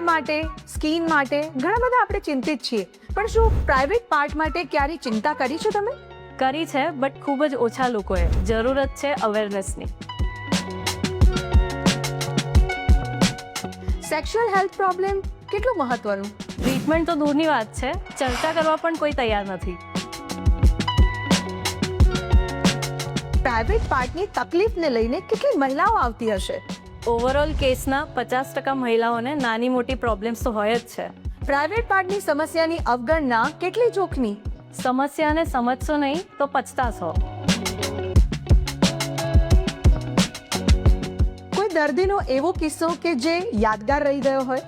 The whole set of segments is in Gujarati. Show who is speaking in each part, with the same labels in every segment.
Speaker 1: માટે સ્કિન માટે ઘણા બધા આપણે ચિંતિત છીએ. પણ શું પ્રાઇવેટ પાર્ટ માટે ક્યારેય ચિંતા કરી છે તમે?
Speaker 2: કરી છે બટ ખૂબ જ ઓછા લોકોએ. જરૂરત છે અવેરનેસની
Speaker 1: સેક્સ્યુઅલ હેલ્થ પ્રોબ્લેમ કેટલું મહત્વનું?
Speaker 2: ટ્રીટમેન્ટ તો દૂરની વાત છે ચર્ચા કરવા પણ કોઈ તૈયાર નથી.
Speaker 1: પ્રાઇવેટ પાર્ટની તકલીફને લઈને કેટલી મહિલાઓ આવતી હશે?
Speaker 2: ઓવરઓલ કેસના પચાસ ટકા મહિલાઓને નાની મોટી પ્રોબ્લેમ્સ તો હોય જ છે.
Speaker 1: પ્રાઇવેટ પાર્ટની સમસ્યાની અવગણના કેટલી જોખમી?
Speaker 2: સમસ્યાને સમજશો નહીં તો પછતાશો.
Speaker 1: કોઈ દર્દીનો એવો કિસ્સો કે જે યાદગાર રહી ગયો હોય?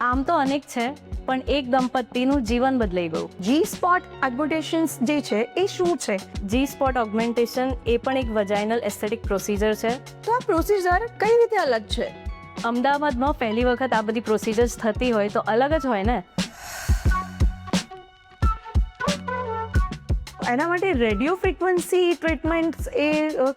Speaker 2: આમ તો અનેક છે પણ એક દંપતીનું જીવન બદલાઈ ગયું.
Speaker 1: જી સ્પોટ એડમિટેશન્સ જે છે એ શું છે?
Speaker 2: જી સ્પોટ ઓગમેન્ટેશન એ પણ એક વજાઇનલ એસ્થેટિક પ્રોસિજર છે.
Speaker 1: તો આ પ્રોસિજર કઈ રીતે અલગ છે?
Speaker 2: અમદાવાદમાં પહેલી વખત આ બધી પ્રોસિજર્સ થતી હોય તો અલગ જ હોય ને?
Speaker 1: એના માટે રેડિયો ફ્રિકવન્સી ટ્રીટમેન્ટ્સ એ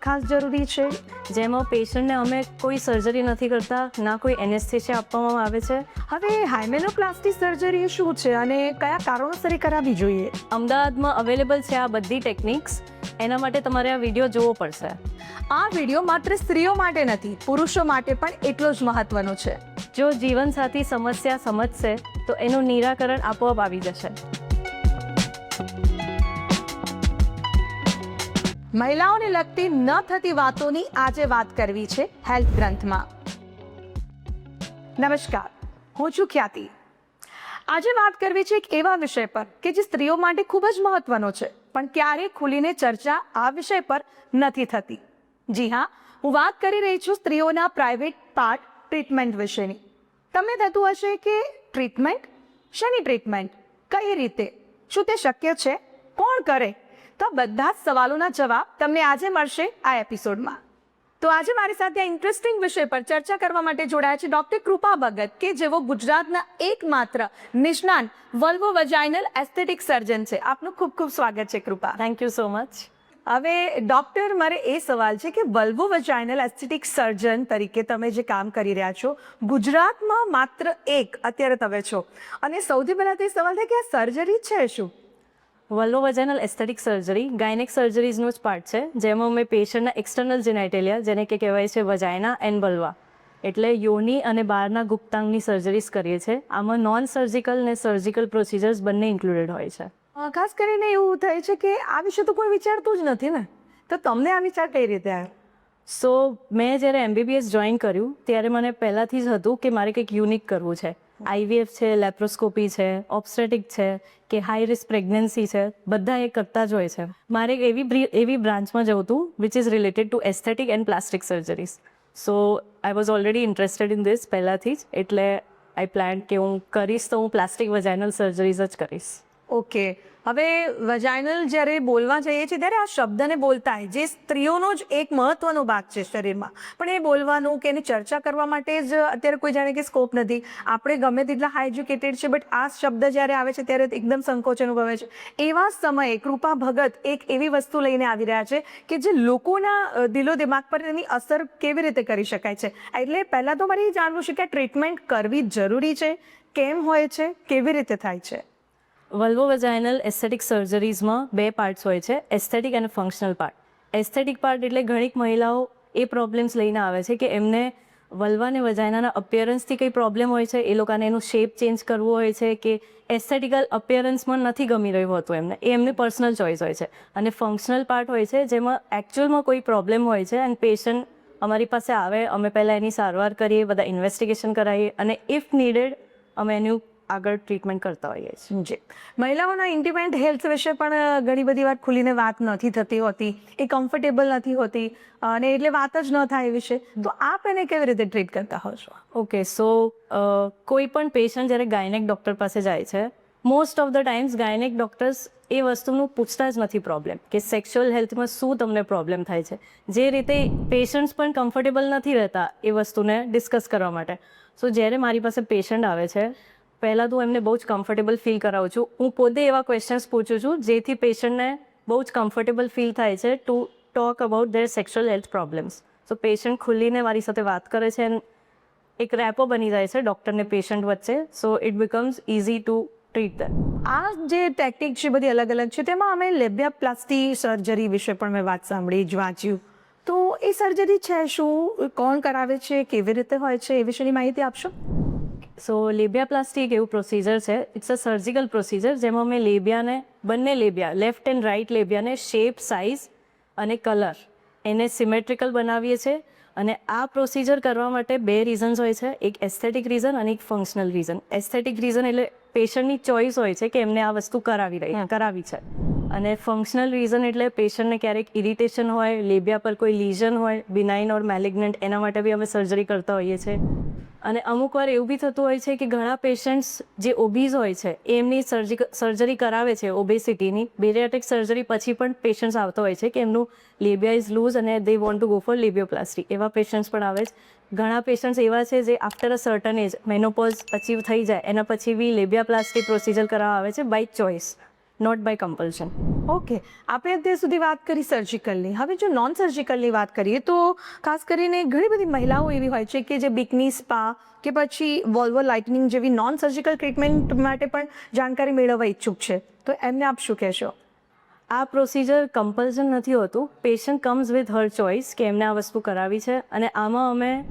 Speaker 1: ખાસ જરૂરી છે.
Speaker 2: જેમાં પેશન્ટને અમે કોઈ સર્જરી નથી કરતા ના કોઈ એનેસ્થેશિયા આપવામાં આવે છે.
Speaker 1: હવે હાઇમેનોપ્લાસ્ટિક સર્જરી શું છે અને કયા કારણોસર કરાવી કરાવવી જોઈએ?
Speaker 2: અમદાવાદમાં અવેલેબલ છે આ બધી ટેકનિક્સ. એના માટે તમારે આ વીડિયો જોવો પડશે.
Speaker 1: આ વીડિયો માત્ર સ્ત્રીઓ માટે નથી પુરુષો માટે પણ એટલો જ મહત્વનો છે.
Speaker 2: જો જીવનસાથી સમસ્યા સમજશે તો એનું નિરાકરણ આપોઆપ આવી જશે.
Speaker 1: મહિલાઓને લગતી ન થતી વાતોની આજે વાત કરવી છે હેલ્થ ગ્રંથમાં. નમસ્કાર, હું છું ખ્યાતિ. આજે વાત કરવી છે એક એવા વિષય પર કે જે સ્ત્રીઓ માટે ખૂબ જ મહત્વનો છે, પણ ક્યારેય ખુલીને ચર્ચા આ વિષય પર નથી થતી. જી હા, હું વાત કરી રહી છું સ્ત્રીઓના પ્રાઇવેટ પાર્ટ ટ્રીટમેન્ટ વિશેની. તમને થતું હશે કે ટ્રીટમેન્ટ? શેની ટ્રીટમેન્ટ? કઈ રીતે? શું તે શક્ય છે? કોણ કરે? તો બધા જ સવાલોના જવાબ તમને આજે મળશે આ એપિસોડમાં. તો આજે મારી સાથે આ ઇન્ટરેસ્ટિંગ વિષય પર ચર્ચા કરવા માટે જોડાયા છે ડોક્ટર કૃપા ભગત કે જેઓ ગુજરાતના એકમાત્ર નિષ્ણાંત વલ્વો વજાઇનલ એસ્થેટિક સર્જન છે. આપનું ખૂબ ખૂબ સ્વાગત છે Krupa.
Speaker 2: Thank you so much
Speaker 1: હવે ડોક્ટર મારે એ સવાલ છે કે વલ્વો વજાઇનલ એસ્થેટિક સર્જન તરીકે તમે જે કામ કરી રહ્યા છો ગુજરાતમાં માત્ર એક અત્યારે તમે છો. અને સૌથી પહેલાં તો એ સવાલ થાય કે આ સર્જરી છે શું?
Speaker 2: Vulvo vaginal aesthetic surgery gynaec સર્જરીઝનો જ પાર્ટ છે જેમાં અમે પેશન્ટના એક્સટર્નલ જેનાઇટેલિયા જેને કે કહેવાય છે વજાયના એન્ડ બલવા એટલે યોની અને બહારના ગુપ્તાંગની સર્જરીઝ કરીએ છીએ. આમાં નોન સર્જિકલ ને સર્જિકલ પ્રોસિજર્સ બંને ઇન્ક્લુડેડ હોય છે.
Speaker 1: ખાસ કરીને એવું થાય છે કે આ વિશે તો કોઈ વિચારતું જ નથી ને. તો તમને આ વિચાર કઈ રીતે આવ્યો?
Speaker 2: સો મેં જ્યારે એમબીબીએસ જોઈન કર્યું ત્યારે મને પહેલાંથી જ હતું કે મારે કંઈક યુનિક કરવું છે. આઈવીએફ છે, લેપ્રોસ્કોપી છે ઓબ્સ્ટેટિક છે, કે હાઈ રિસ્ક પ્રેગ્નન્સી છે, બધા એ કરતા જ હોય છે. મારે એક એવી એવી બ્રાન્ચમાં જવું હતું which is related to aesthetic and plastic surgeries so I was already interested in this પહેલાંથી જ, એટલે આઈ પ્લાન કે હું કરીશ તો હું પ્લાસ્ટિક વજાઇનલ સર્જરીઝ જ કરીશ.
Speaker 1: ઓકે હવે વજાઇનલ જ્યારે બોલવા જઈએ છીએ, ત્યારે આ શબ્દને બોલતા હોય જે સ્ત્રીઓનો જ એક મહત્વનો ભાગ છે શરીરમાં. પણ એ બોલવાનું કે એની ચર્ચા કરવા માટે જ અત્યારે કોઈ જાણે કે સ્કોપ નથી. આપણે ગમે તેટલા હાઈ એજ્યુકેટેડ છે બટ આ શબ્દ જ્યારે આવે છે, ત્યારે એકદમ સંકોચ અનુભવે છે. એવા સમયે કૃપા ભગત એક એવી વસ્તુ લઈને આવી રહ્યા છે કે જે લોકોના દિલો દિમાગ પર એની અસર કેવી રીતે કરી શકાય છે. એટલે પહેલાં તો મારે એ જાણવું છે કે ટ્રીટમેન્ટ કરવી જરૂરી છે? કેમ હોય છે? કેવી રીતે થાય છે?
Speaker 2: વલ્વો વેજાઇનલ એસ્થેટિક સર્જરીઝમાં બે પાર્ટ્સ હોય છે એસ્થેટિક અને ફંક્શનલ પાર્ટ એસ્થેટિક પાર્ટ એટલે ઘણીક મહિલાઓ એ પ્રોબ્લેમ્સ લઈને આવે છે કે એમને વલ્વાને વજાઇનાના અપિયરન્સથી કંઈ પ્રોબ્લેમ હોય છે, એ લોકોને એનું શેપ ચેન્જ કરવું હોય છે કે એસ્થેટિકલ અપિયરન્સમાં નથી ગમી રહ્યું હોતું એમને. એ એમની પર્સનલ ચોઇસ હોય છે. અને ફંક્શનલ પાર્ટ હોય છે જેમાં એકચ્યુઅલમાં કોઈ પ્રોબ્લેમ હોય છે એન્ડ પેશન્ટ અમારી પાસે આવે, અમે પહેલાં એની સારવાર કરીએ, બધા ઇન્વેસ્ટિગેશન કરાવીએ અને ઇફ નીડેડ અમે એનું આગળ ટ્રીટમેન્ટ કરતા હોઈએ છીએ.
Speaker 1: જી. મહિલાઓના ઇન્ટિમેન્ટ હેલ્થ વિશે પણ ઘણી બધી વાર ખુલીને વાત નથી થતી હોતી એ કમ્ફર્ટેબલ નથી હોતી અને એટલે વાત જ ન થાય એ વિશે. તો આપ એને કેવી રીતે ટ્રીટ કરતા હો છો?
Speaker 2: ઓકે સો કોઈ પણ પેશન્ટ જ્યારે ગાયનેક ડૉક્ટર પાસે જાય છે most of the times gynaec doctors એ વસ્તુનું પૂછતા જ નથી પ્રોબ્લેમ કે સેક્સ્યુઅલ હેલ્થમાં શું તમને પ્રોબ્લેમ થાય છે. જે રીતે પેશન્ટ્સ પણ કમ્ફર્ટેબલ નથી રહેતા એ વસ્તુને ડિસ્કસ કરવા માટે. સો જ્યારે મારી પાસે પેશન્ટ આવે છે પહેલાં તો એમને બહુ જ કમ્ફર્ટેબલ ફીલ કરાવું છું. હું પોતે એવા ક્વેશ્ચન્સ પૂછું છું, જેથી પેશન્ટને બહુ જ કમ્ફર્ટેબલ ફીલ થાય છે to talk about their sexual health problems so patient ખુલ્લીને મારી સાથે વાત કરે છે એન્ડ એક રેપો બની જાય છે ડૉક્ટરને પેશન્ટ વચ્ચે. So it becomes easy to treat
Speaker 1: આ જે ટેકનિક છે બધી અલગ અલગ છે. તેમાં અમે લેબ્યાપ્લાસ્ટી સર્જરી વિશે પણ મેં વાત સાંભળી જ વાંચ્યું તો એ સર્જરી છે શું? કોણ કરાવે છે? કેવી રીતે હોય છે? એ વિશેની માહિતી આપશો?
Speaker 2: સો લેબિયાપ્લાસ્ટી એક એવું પ્રોસીજર છે. ઇટ્સ અ સર્જિકલ પ્રોસીજર જેમાં અમે લેબિયાને બંને લેબિયા લેફ્ટ એન્ડ રાઇટ લેબિયાને શેપ સાઇઝ અને કલર એને સિમેટ્રિકલ બનાવીએ છીએ. અને આ પ્રોસીજર કરવા માટે બે રીઝન્સ હોય છે. એક એસ્થેટિક રીઝન અને એક ફંક્શનલ રીઝન એસ્થેટિક રીઝન એટલે પેશન્ટની ચોઇસ હોય છે કે એમને આ વસ્તુ કરાવી રહી કરાવી છે. અને ફંક્શનલ રીઝન એટલે પેશન્ટને ક્યારેક ઇરિટેશન હોય લેબિયા પર કોઈ લીઝન હોય બિનાઇન ઓર મેલિગ્નન્ટ એના માટે બી અમે સર્જરી કરતા હોઈએ છીએ. અને અમુક વાર એવું બી થતું હોય છે કે ઘણા પેશન્ટ્સ જે ઓબીઝ હોય છે, એમની સર્જિક સર્જરી કરાવે છે ઓબેસિટીની બેરિયાટિક સર્જરી પછી પણ પેશન્ટ્સ આવતા હોય છે કે એમનું લેબિયા ઇઝ લૂઝ અને they want to go for labioplasty એવા પેશન્ટ્સ પણ આવે છે. ઘણા પેશન્ટ્સ એવા છે જે after a certain age menopause achieve થઈ જાય, એના પછી બી લેબિયાપ્લાસ્ટી પ્રોસિજર કરાવવા આવે છે by choice not by compulsion
Speaker 1: okay આપણે અત્યાર સુધી વાત કરી સર્જિકલની હવે જો નોન સર્જિકલની વાત કરીએ તો ખાસ કરીને ઘણી બધી મહિલાઓ એવી હોય છે કે જે બિકની સ્પા કે પછી વોલ્વો લાઇટનિંગ જેવી નોન સર્જિકલ ટ્રીટમેન્ટ માટે પણ જાણકારી મેળવવા ઈચ્છુક છે. તો એમને આપ શું કહેશો?
Speaker 2: આ પ્રોસિજર કમ્પલ્સન નથી હોતું. Patient comes with her choice કે એમને આ વસ્તુ કરાવી છે અને આમાં અમે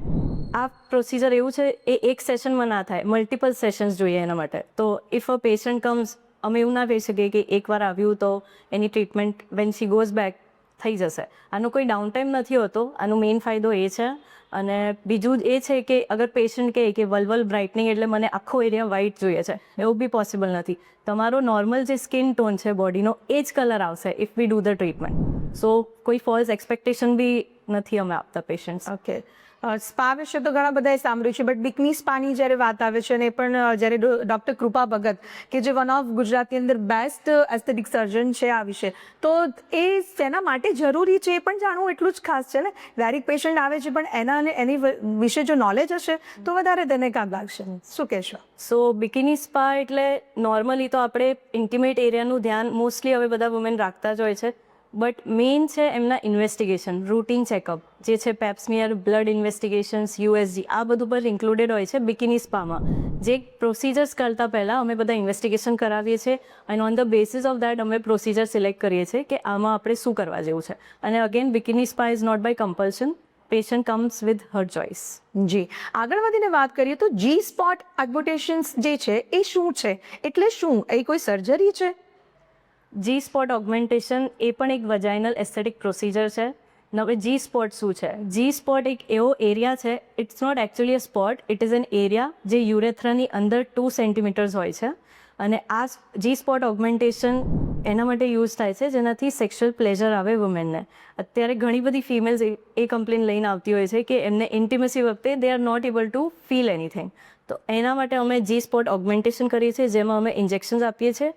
Speaker 2: આ પ્રોસિજર એવું છે એ એક સેશનમાં ના થાય. મલ્ટિપલ સેશન્સ જોઈએ એના માટે. તો ઇફ અ પેશન્ટ કમ્સ અમે એવું ના કહી શકીએ કે એકવાર આવ્યું તો એની treatment when she goes back થઈ જશે. આનો કોઈ ડાઉન ટાઈમ નથી હોતો. આનો મેઇન ફાયદો એ છે. અને બીજું એ છે કે અગર પેશન્ટ કહે કે વલવલ બ્રાઇટનિંગ એટલે મને આખો એરિયા વ્હાઇટ જોઈએ છે, એવું બી પોસિબલ નથી. તમારો નોર્મલ જે સ્કિન ટોન છે બોડીનો એ જ કલર આવશે if we do the treatment so કોઈ ફોલ્સ એક્સપેક્ટેશન બી નથી અમે આપતા પેશન્ટ
Speaker 1: ઓકે સ્પા વિશે તો ઘણા બધાએ સાંભળ્યું છે, બટ બિકની સ્પાની જ્યારે વાત આવે છે અને પણ જ્યારે ડૉક્ટર કૃપા ભગત, કે જે વન ઓફ ગુજરાતની અંદર બેસ્ટ એસ્થેટિક સર્જન છે આ વિશે, તો એ શેના માટે જરૂરી છે એ પણ જાણવું એટલું જ ખાસ છે ને? દરેક પેશન્ટ આવે છે, પણ એના અને એની વિશે જો નોલેજ હશે, તો વધારે તેને કામ લાગશે. શું કહેશો?
Speaker 2: સો બિકિની સ્પા એટલે નોર્મલી તો આપણે ઇન્ટિમેટ એરિયાનું ધ્યાન મોસ્ટલી હવે બધા વુમેન રાખતા જ હોય છે. બટ મેઇન છે એમના ઇન્વેસ્ટિગેશન રૂટીન ચેકઅપ જે છે પેપ્સમિયર બ્લડ ઇન્વેસ્ટિગેશન્સ યુએસજી આ બધું પર ઇન્ક્લુડેડ હોય છે બિકિની સ્પામાં જે પ્રોસિજર્સ કરતાં પહેલાં અમે બધા ઇન્વેસ્ટિગેશન કરાવીએ છીએ અને on the basis of that અમે પ્રોસિજર સિલેક્ટ કરીએ છીએ કે આમાં આપણે શું કરવા જેવું છે. અને again bikini spa is not by compulsion patient comes with her choice
Speaker 1: જી. આગળ વધીને વાત કરીએ તો જી સ્પોટ એગ્બોટેશન્સ જે છે એ શું છે? એટલે શું? એ કોઈ સર્જરી છે?
Speaker 2: જી સ્પોટ ઓગમેન્ટેશન એ પણ એક વજાઇનલ એસ્થેટિક પ્રોસિજર છે. હવે જી સ્પોટ શું છે? જી સ્પોટ એક એવો એરિયા છે it's not actually a spot it is an area જે યુરેથ્રાની અંદર ટુ સેન્ટીમીટર્સ હોય છે. અને આ જી સ્પોટ ઓગમેન્ટેશન એના માટે યુઝ થાય છે, જેનાથી સેક્સ્યુઅલ પ્લેઝર આવે વુમેનને અત્યારે ઘણી બધી ફિમેલ્સ એ કમ્પ્લેન લઈને આવતી હોય છે કે એમને ઇન્ટિમસી વખતે they are not able to feel anything તો એના માટે અમે જી સ્પોટ ઓગમેન્ટેશન કરીએ છીએ, જેમાં અમે ઇન્જેક્શન્સ આપીએ છીએ.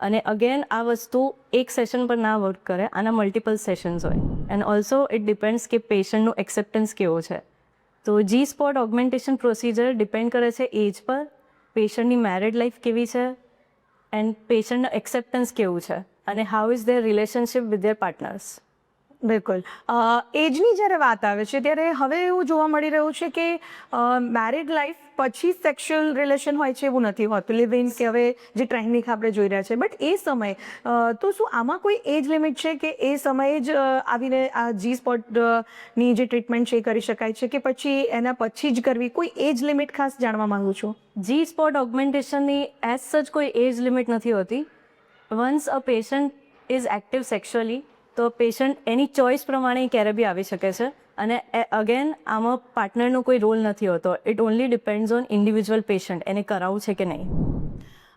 Speaker 2: અને અગેન આ વસ્તુ એક સેશન પર ના વર્ક કરે, આના મલ્ટિપલ સેશન્સ હોય. એન્ડ ઓલ્સો ઇટ ડિપેન્ડ્સ કે પેશન્ટનું એક્સેપ્ટન્સ કેવો છે. તો G spot augmentation procedure depend કરે છે એજ પર પેશન્ટની મેરિડ લાઈફ કેવી છે એન્ડ પેશન્ટનું એક્સેપ્ટન્સ કેવું છે, અને how is their relationship with their partners
Speaker 1: બિલકુલ. એજની જ્યારે વાત આવે છે, ત્યારે હવે એવું જોવા મળી રહ્યું છે કે મેરિડ લાઈફ પછી સેક્સ્યુઅલ રિલેશન હોય છે એવું નથી હોતું. લિવ ઇન કે હવે જે ટ્રેન્ડિંગ આપણે જોઈ રહ્યા છે. બટ એ સમયે તો શું આમાં કોઈ એજ લિમિટ છે કે એ સમયે જ આવીને આ જી સ્પોટની જે ટ્રીટમેન્ટ છે એ કરી શકાય છે કે પછી એના પછી જ કરવી? કોઈ એજ લિમિટ ખાસ જાણવા માંગુ છું.
Speaker 2: જી સ્પોટ ઓગમેન્ટેશનની એઝ સચ કોઈ એજ લિમિટ નથી હોતી. Once a patient is active sexually તો પેશન્ટ એની ચોઇસ પ્રમાણે ક્યારે બી આવી શકે છે. અને અગેન આમાં પાર્ટનરનો કોઈ રોલ નથી હોતો. It only depends on individual patient એને કરાવવું છે કે નહીં.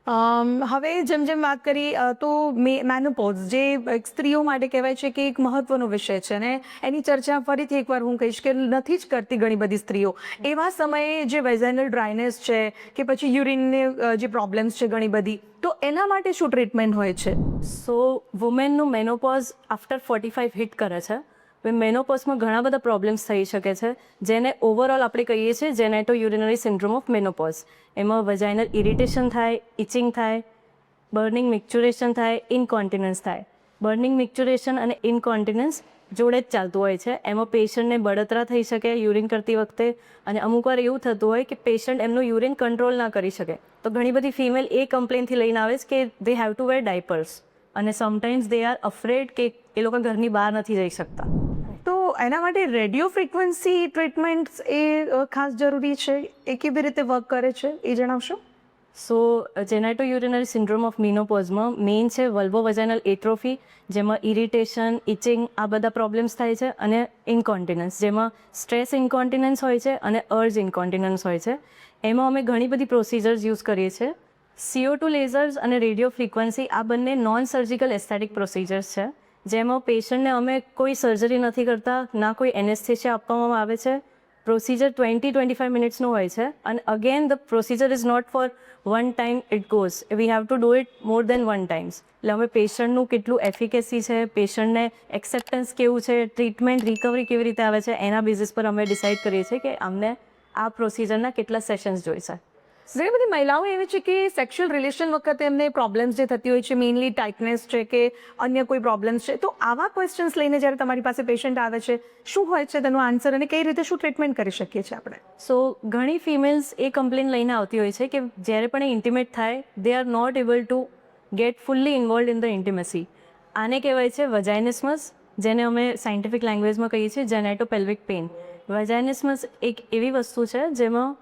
Speaker 1: હવે જેમ જેમ વાત કરી તો મેનોપોઝ જે સ્ત્રીઓ માટે કહેવાય છે કે એક મહત્વનો વિષય છે ને, એની ચર્ચા ફરીથી એકવાર હું કહીશ કે નથી જ કરતી ઘણી બધી સ્ત્રીઓ. એવા સમયે જે વેઝાઇનલ ડ્રાયનેસ છે કે પછી યુરિનની જે પ્રોબ્લેમ્સ છે ઘણી બધી, તો એના માટે શું ટ્રીટમેન્ટ હોય છે?
Speaker 2: So વુમેનનું menopause after forty five hit કરે છે. મેનોપોઝમાં ઘણા બધા પ્રોબ્લેમ્સ થઈ શકે છે, જેને ઓવરઓલ આપણે કહીએ છીએ genito urinary syndrome of menopause એમાં વજાઇનલ ઇરિટેશન થાય ઇચિંગ થાય બર્નિંગ મિક્ચુરેશન થાય ઇનકોન્ટિનન્સ થાય. બર્નિંગ મિક્ચુરેશન અને ઇનકોન્ટિનન્સ જોડે જ ચાલતું હોય છે. એમાં પેશન્ટને બળતરા થઈ શકે યુરિન કરતી વખતે. અને અમુક વાર એવું થતું હોય કે પેશન્ટ એમનું યુરિન કંટ્રોલ ના કરી શકે. તો ઘણી બધી ફિમેલ એ કમ્પ્લેનથી લઈને આવે છે કે they have to wear diapers અને સમટાઈમ્સ દે આર અફ્રેડ કે એ લોકો ઘરની બહાર નથી જઈ શકતા.
Speaker 1: એના માટે રેડિયો ફ્રિકવન્સી ટ્રીટમેન્ટ્સ એ ખાસ જરૂરી છે? એ કેવી રીતે વર્ક કરે છે? એ જણાવશો?
Speaker 2: So genito urinary syndrome of મિનોપોઝમાં main છે વલ્વો વજાઇનલ એટ્રોફી જેમાં ઇરિટેશન ઇચિંગ આ બધા પ્રોબ્લેમ્સ થાય છે અને ઇન્કોન્ટિનન્સ જેમાં સ્ટ્રેસ ઇન્કોન્ટિનન્સ હોય છે અને અર્જ ઇન્કોન્ટિનન્સ હોય છે. એમાં અમે ઘણી બધી પ્રોસિજર્સ યુઝ કરીએ છીએ. સીઓ ટુ લેઝર્સ અને રેડિયો ફ્રિકવન્સી આ બંને નોન સર્જિકલ એસ્થેટિક પ્રોસિજર્સ છે. જેમાં પેશન્ટને અમે કોઈ સર્જરી નથી કરતા, ના કોઈ એનેસ્થેશિયા આપવામાં આવે છે. પ્રોસિજર ટ્વેન્ટી ટ્વેન્ટી ફાઈવ મિનિટ્સનું હોય છે. અને again the procedure is not for one time it goes we have to do it more than one times એટલે અમે પેશન્ટનું કેટલું એફિકેસી છે, પેશન્ટને એક્સેપ્ટન્સ કેવું છે ટ્રીટમેન્ટ રિકવરી કેવી રીતે આવે છે, એના બેઝિસ પર અમે ડિસાઇડ કરીએ છીએ કે અમને આ પ્રોસિજરના કેટલા સેશન્સ જોઈશે.
Speaker 1: ઘણી બધી મહિલાઓ એવી છે કે સેક્સ્યુઅલ રિલેશન વખતે એમને પ્રોબ્લેમ્સ જે થતી હોય છે મેઇનલી ટાઇટનેસ છે કે અન્ય કોઈ પ્રોબ્લેમ્સ છે, તો આવા ક્વેશ્ચન્સ લઈને જ્યારે તમારી પાસે પેશન્ટ આવે છે, શું હોય છે તેનો આન્સર અને કઈ રીતે શું ટ્રીટમેન્ટ કરી શકીએ છીએ આપણે?
Speaker 2: સો ઘણી ફિમેલ્સ એ કમ્પ્લેન લઈને આવતી હોય છે કે જ્યારે પણ એ ઇન્ટિમેટ થાય they are not able to get fully involve in the intimacy આને કહેવાય છે વજાઇનિસમસ જેને અમે સાયન્ટિફિક લેંગ્વેજમાં કહીએ છીએ જેનેટો પેલ્વિક પેઇન વજાઇનિસમસ એક એવી વસ્તુ છે જેમાં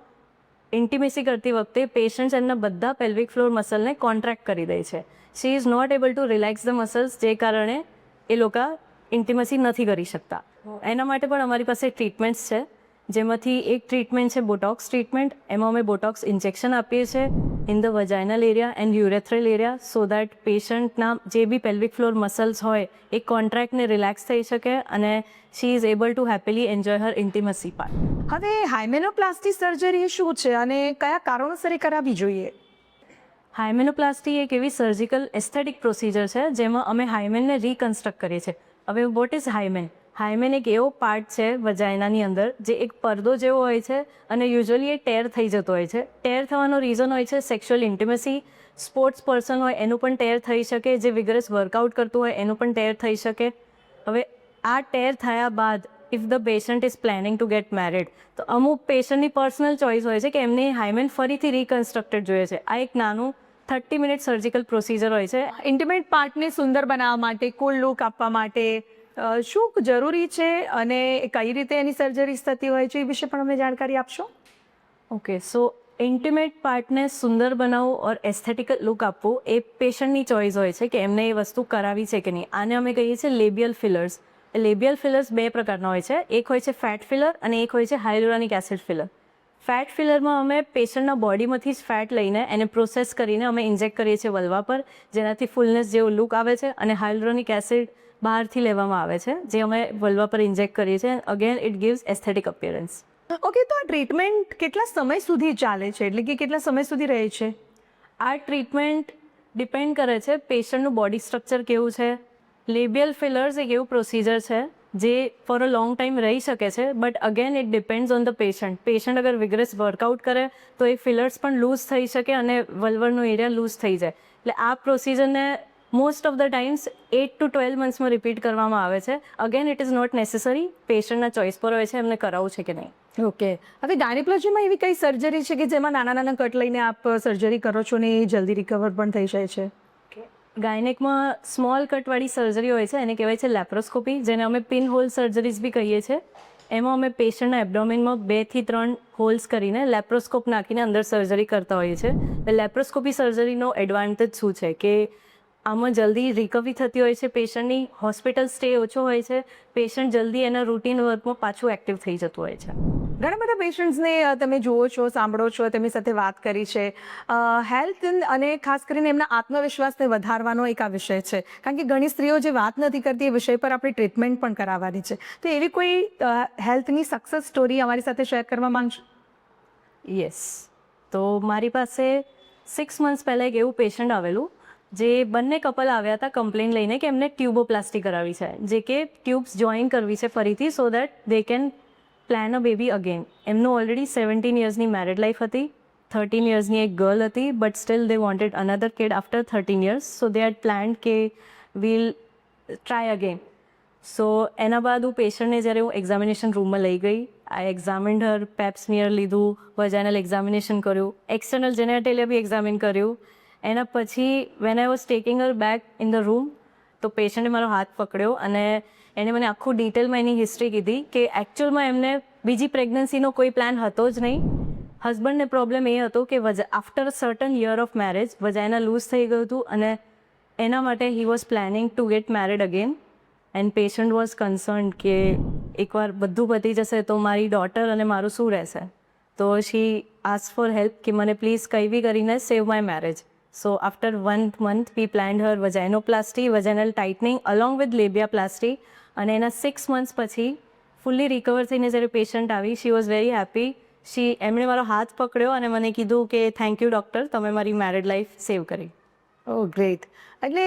Speaker 2: ઇન્ટિમેસી કરતી વખતે પેશન્ટ્સ એમના બધા પેલ્વિક ફ્લોર મસલને કોન્ટ્રેક્ટ કરી દે છે. She is not able to relax the muscles જે કારણે એ લોકો ઇન્ટિમસી નથી કરી શકતા. એના માટે પણ અમારી પાસે ટ્રીટમેન્ટ્સ છે. જેમાંથી એક ટ્રીટમેન્ટ છે બોટોક્સ ટ્રીટમેન્ટ એમાં અમે બોટોક્સ ઇન્જેક્શન આપીએ છીએ. In the vaginal area and urethral area so that પેશન્ટના જે બી પેલ્વિક ફ્લોર મસલ્સ હોય એ કોન્ટ્રાક્ટને રિલેક્સ થઈ શકે અને she is able to happily enjoy her intimacy part
Speaker 1: હવે હાઇમેનોપ્લાસ્ટી સર્જરી શું છે અને કયા કારણોસર એ કરાવવી જોઈએ?
Speaker 2: હાઇમેનોપ્લાસ્ટી એક એવી સર્જિકલ એસ્થેટિક પ્રોસિજર છે જેમાં અમે હાઇમેનને રિકન્સ્ટ્રક્ટ કરીએ છીએ. હવે વોટ ઇઝ હાઇમેન હાઇમેન એક એવો પાર્ટ છે વજાઇનાની અંદર, જે એક પરદો જેવો હોય છે અને યુઝ્યુઅલી એ ટેર થઈ જતો હોય છે. ટેર થવાનો રીઝન હોય છે સેક્સ્યુઅલ ઇન્ટિમસી સ્પોર્ટ્સ પર્સન હોય એનું પણ ટેર થઈ શકે, જે વિગરસ વર્કઆઉટ કરતું હોય એનું પણ ટેર થઈ શકે. હવે આ ટેર થયા બાદ if the patient is planning to get married તો અમુક પેશન્ટની પર્સનલ ચોઇસ હોય છે કે એમને હાઇમેન ફરીથી રિકન્સ્ટ્રક્ટેડ જોઈએ છે. આ એક નાનું થર્ટી મિનિટ સર્જિકલ પ્રોસિજર હોય છે.
Speaker 1: ઇન્ટિમેટ પાર્ટને સુંદર બનાવવા માટે કુલ લુક આપવા માટે શું જરૂરી છે અને કઈ રીતે એની સર્જરીઝ થતી હોય છે એ વિશે પણ અમને જાણકારી આપશો?
Speaker 2: ઓકે, સો ઇન્ટિમેટ પાર્ટને સુંદર બનાવવું ઓર એસ્થેટિકલ લુક આપવું એ પેશન્ટની ચોઇસ હોય છે કે એમને એ વસ્તુ કરાવી છે કે નહીં. આને અમે કહીએ છીએ લેબિયલ ફિલર્સ. લેબિયલ ફિલર્સ બે પ્રકારના હોય છે. એક હોય છે ફેટ ફિલર અને એક હોય છે હાઇલોરાનિક એસિડ ફિલર. ફેટ ફિલરમાં અમે પેશન્ટના બોડીમાંથી જ ફેટ લઈને એને પ્રોસેસ કરીને અમે ઇન્જેક્ટ કરીએ છીએ વલવા પર, જેનાથી ફૂલનેસ જેવો લુક આવે છે અને હાઇલોરોનિક એસિડ બહારથી લેવામાં આવે છે જે અમે વલ્વા પર ઇન્જેક્ટ કરીએ છીએ. Again it gives aesthetic appearance
Speaker 1: okay તો આ ટ્રીટમેન્ટ કેટલા સમય સુધી ચાલે છે? એટલે કે કેટલા સમય સુધી રહે છે?
Speaker 2: આ ટ્રીટમેન્ટ ડિપેન્ડ કરે છે પેશન્ટનું બોડી સ્ટ્રક્ચર કેવું છે લેબિયલ ફિલર્સ એક એવું પ્રોસિજર છે જે ફોર અ લોંગ ટાઈમ રહી શકે છે but again it depends on the patient patient અગર વિગ્રેસ વર્કઆઉટ કરે તો એ ફિલર્સ પણ લૂઝ થઈ શકે અને વલ્વરનો એરિયા લૂઝ થઈ જાય. એટલે આ પ્રોસિજરને most of the times eight to twelve મંથ્સમાં repeat કરવામાં આવે છે. Again it is not necessary પેશન્ટના choice પર હોય છે એમને કરાવવું છે કે નહીં.
Speaker 1: ઓકે હવે ગાયનેકોલોજીમાં એવી કઈ સર્જરી છે કે જેમાં નાના નાના કટ લઈને આપ સર્જરી કરો છો ને એ જલ્દી રિકવર પણ થઈ જાય છે?
Speaker 2: ગાયનેકમાં સ્મોલ કટવાળી સર્જરી હોય છે એને કહેવાય છે લેપ્રોસ્કોપી જેને અમે પિન હોલ સર્જરીઝ બી કહીએ છીએ એમાં અમે પેશન્ટના એબડોમિનમાં બેથી ત્રણ હોલ્સ કરીને લેપ્રોસ્કોપ નાખીને અંદર સર્જરી કરતા હોઈએ છીએ લેપ્રોસ્કોપી સર્જરીનો એડવાન્ટેજ શું છે? કે આમાં જલ્દી રિકવરી થતી હોય છે. પેશન્ટની હોસ્પિટલ સ્ટે ઓછો હોય છે. પેશન્ટ જલ્દી એના રૂટીન વર્કમાં પાછું એક્ટિવ થઈ જતું હોય છે.
Speaker 1: ઘણા બધા પેશન્ટ્સને તમે જુઓ છો સાંભળો છો તેમની સાથે વાત કરી છે. હેલ્થ અને ખાસ કરીને એમના આત્મવિશ્વાસને વધારવાનો એક આ વિષય છે. કારણ કે ઘણી સ્ત્રીઓ જે વાત નથી કરતી એ વિષય પર આપણે ટ્રીટમેન્ટ પણ કરાવવાની છે. તો એવી કોઈ હેલ્થની સક્સેસ સ્ટોરી અમારી સાથે શેર કરવા માંગશો?
Speaker 2: યસ તો મારી પાસે સિક્સ મંથ્સ પહેલાં એક એવું પેશન્ટ આવેલું જે બંને કપલ આવ્યા હતા કમ્પ્લેન લઈને કે એમને ટ્યુબોપ્લાસ્ટી કરાવી છે. જે કે ટ્યુબ્સ જોઈન કરવી છે ફરીથી so that they can plan a baby again એમનું ઓલરેડી સેવન્ટીન યર્સની મેરિડ લાઈફ હતી થર્ટીન યર્સની એક ગર્લ હતી but still they wanted another kid after thirteen years so they had plan કે વીલ ટ્રાય અગેન સો એના બાદ હું પેશન્ટને જ્યારે હું એક્ઝામિનેશન રૂમમાં લઈ ગઈ આઈ એક્ઝામિન્ડ હર પેપ્સમિયર લીધું વજાઇનલ એક્ઝામિનેશન કર્યું એક્સટર્નલ જેનેટેલિયા બી એક્ઝામિન કર્યું એના પછી when I was taking her back in the room તો પેશન્ટે મારો હાથ પકડ્યો અને એણે મને આખું ડિટેલમાં એની હિસ્ટ્રી કીધી કે એકચ્યુઅલમાં એમને બીજી પ્રેગ્નન્સીનો કોઈ પ્લાન હતો જ નહીં. હસબન્ડને પ્રોબ્લેમ એ હતો કે after certain year of marriage vagina loose થઈ ગયું હતું અને એના માટે he was planning to get married again and patient was concern કે એકવાર બધું પતી જશે તો મારી ડોટર અને મારું શું રહેશે? તો શી આસ્ક ફોર હેલ્પ કે મને પ્લીઝ કંઈ બી કરીને save my marriage so after one month we planned her vaginoplasty vaginal tightening along with labiaplasty અને એના સિક્સ મંથ્સ પછી ફૂલ્લી રિકવર થઈને જ્યારે પેશન્ટ આવી she was very happy she એમણે મારો હાથ પકડ્યો અને મને કીધું કે થેન્ક યુ ડૉક્ટર તમે મારી મેરિડ લાઈફ સેવ કરી.
Speaker 1: ઓ ગ્રેટ એટલે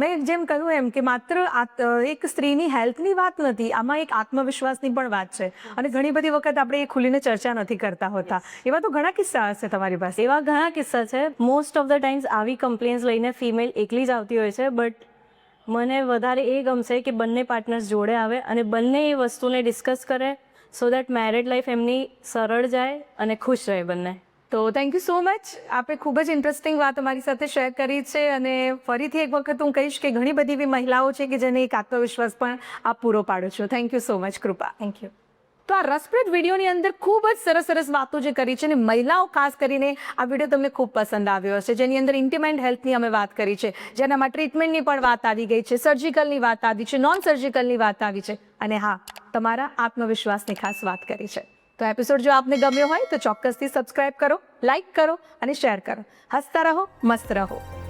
Speaker 1: મેં જેમ કહ્યું એમ કે માત્ર એક સ્ત્રીની હેલ્થની વાત નથી આમાં એક આત્મવિશ્વાસની પણ વાત છે. અને ઘણી બધી વખત આપણે એ ખુલીને ચર્ચા નથી કરતા હોતા. એવા તો ઘણા કિસ્સા હશે તમારી પાસે?
Speaker 2: એવા ઘણા કિસ્સા છે. મોસ્ટ ઓફ ધ ટાઈમ્સ આવી કમ્પ્લેન્સ લઈને ફિમેલ એકલી જ આવતી હોય છે બટ મને વધારે એ ગમશે કે બંને પાર્ટનર્સ જોડે આવે અને બંને એ વસ્તુને ડિસ્કસ કરે સો દેટ મેરેડ લાઈફ એમની સરળ જાય અને ખુશ રહે બંને.
Speaker 1: તો થેન્ક યુ સો મચ આપે ખૂબ જ ઇન્ટરેસ્ટિંગ વાત અમારી સાથે શેર કરી છે અને ફરીથી એક વખત હું કહીશ કે ઘણી બધી એવી મહિલાઓ છે કે જેને એક આત્મવિશ્વાસ પણ આપ પૂરો પાડો છો. Thank you so much Krupa.
Speaker 2: Thank you
Speaker 1: તો આ રસપ્રદ વિડીયોની અંદર ખૂબ જ સરસ સરસ વાતો જે કરી છે અને મહિલાઓ ખાસ કરીને આ વીડિયો તમને ખૂબ પસંદ આવ્યો હશે. જેની અંદર ઇન્ટિમેન્ટ હેલ્થની અમે વાત કરી છે. જેનામાં ટ્રીટમેન્ટની પણ વાત આવી ગઈ છે. સર્જિકલની વાત આવી છે. નોન સર્જિકલની વાત આવી છે. અને હા તમારા આત્મવિશ્વાસની ખાસ વાત કરી છે. તો એપિસોડ જો આપને ગમ્યો હોય તો ચોક્કસથી સબસ્ક્રાઇબ કરો લાઇક કરો અને શેર કરો. હસતા રહો, મસ્ત રહો.